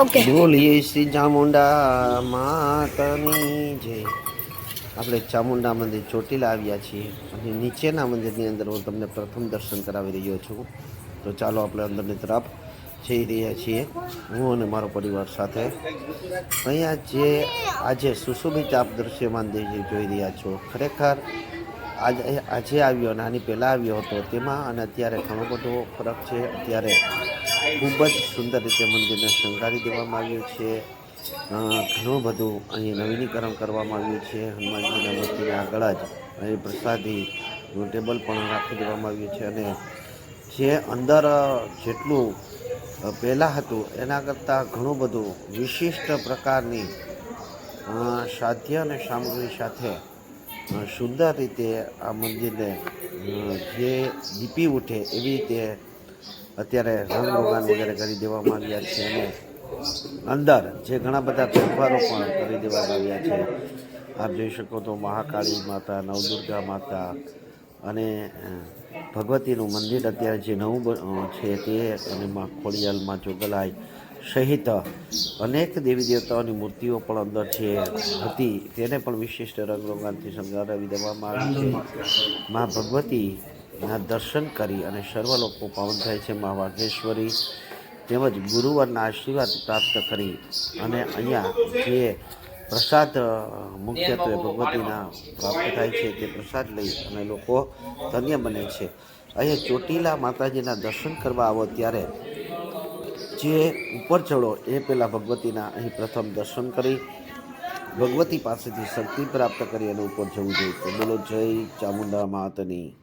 Okay બોલીએ શ્રી ચામુંડા માતાની જય. આપણે ચામુંડા મંદિર ચોટીલા આવ્યા છીએ અને નીચેના મંદિરની અંદર હું તમને પ્રથમ દર્શન કરાવી રહ્યો છું. તો ચાલો આપણે અંદરની તરફ જઈ રહ્યા છીએ. હું અને મારો પરિવાર સાથે. અહીંયા જે આજે સુશોભિત આપ દ્રશ્યમાન જે જોઈ રહ્યા છો. ખરેખર આજે આજે આવ્યો અને આની પહેલાં આવ્યો હતો તેમાં અને અત્યારે ઘણો બધો ફરક છે. અત્યારે ખૂબ જ સુંદર રીતે મંદિરને શણગારી દેવામાં આવ્યું છે. ઘણું બધું અહીં નવીનીકરણ કરવામાં આવ્યું છે. હનુમાનજીના મૂર્તિને આગળ જ અહીં પ્રસાદીનું ટેબલ પણ રાખી દેવામાં આવ્યું છે અને જે અંદર જેટલું પહેલાં હતું એના કરતાં ઘણું બધું વિશિષ્ટ પ્રકારની સાધ્ય અને સામગ્રી સાથે સુંદર રીતે આ મંદિરને જે દીપી ઉઠે એવી રીતે અત્યારે રંગરોગાન વગેરે કરી દેવામાં આવ્યા છે અને અંદર જે ઘણા બધા ફેરફારો પણ કરી દેવામાં આવ્યા છે. આપ જોઈ શકો તો મહાકાળી માતા, નવદુર્ગા માતા અને ભગવતીનું મંદિર અત્યારે જે નવું છે તે અને માં ખોડિયાલમાં જોગલાઈ સહિત અનેક દેવી દેવતાઓની મૂર્તિઓ પણ અંદર છે, હતી. તેને પણ વિશિષ્ટ રંગરોગાનથી શણગારાવી દેવામાં આવી છે. મા ભગવતીના દર્શન કરી અને સર્વ લોકો પાવન થાય છે મા વાઘેશ્વરી તેમજ ગુરુવરના આશીર્વાદ પ્રાપ્ત કરી અને અહીંયા જે પ્રસાદ મુખ્યત્વે ભગવતીના પ્રાપ્ત થાય છે તે પ્રસાદ લઈ અને લોકો ધન્ય બને છે. અહીંયા ચોટીલા માતાજીના દર્શન કરવા આવો ત્યારે જે ઉપર ચડો એ પહેલાં ભગવતીના અહીં પ્રથમ દર્શન કરી ભગવતી પાસેથી શક્તિ પ્રાપ્ત કરી અને ઉપર જવું જોઈએ. બોલો, જય ચામુંડા માતની.